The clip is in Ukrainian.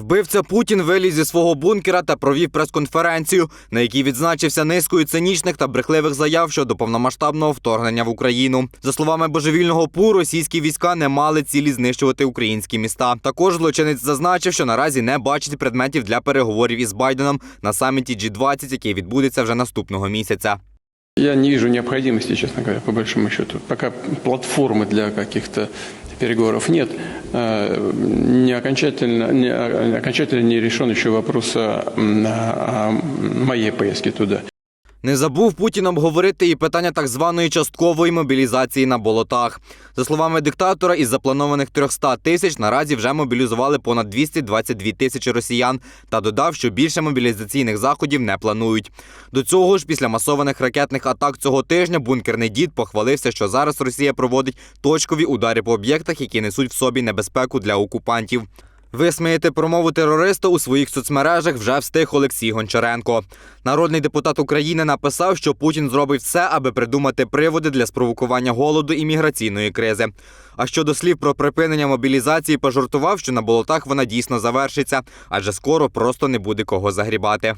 Вбивця Путін виліз зі свого бункера та провів прес-конференцію, на якій відзначився низкою цинічних та брехливих заяв щодо повномасштабного вторгнення в Україну. За словами божевільного ПУ, російські війська не мали цілі знищувати українські міста. Також злочинець зазначив, що наразі не бачить предметів для переговорів із Байденом на саміті G20, який відбудеться вже наступного місяця. Я не вижу необходимости, честно говоря, по большому счету. Пока платформы для каких-то переговоров нет, э, не окончательно, не, окончательно не решен еще вопрос о, о моей поездке туда. Не забув Путін обговорити і питання так званої часткової мобілізації на болотах. За словами диктатора, із запланованих 300 тисяч наразі вже мобілізували понад 222 тисячі росіян та додав, що більше мобілізаційних заходів не планують. До цього ж, після масованих ракетних атак цього тижня, бункерний дід похвалився, що зараз Росія проводить точкові удари по об'єктах, які несуть в собі небезпеку для окупантів. Висміяти промову терориста у своїх соцмережах вже встиг Олексій Гончаренко. Народний депутат України написав, що Путін зробить все, аби придумати приводи для спровокування голоду і міграційної кризи. А щодо слів про припинення мобілізації, пожартував, що на болотах вона дійсно завершиться, адже скоро просто не буде кого загрібати.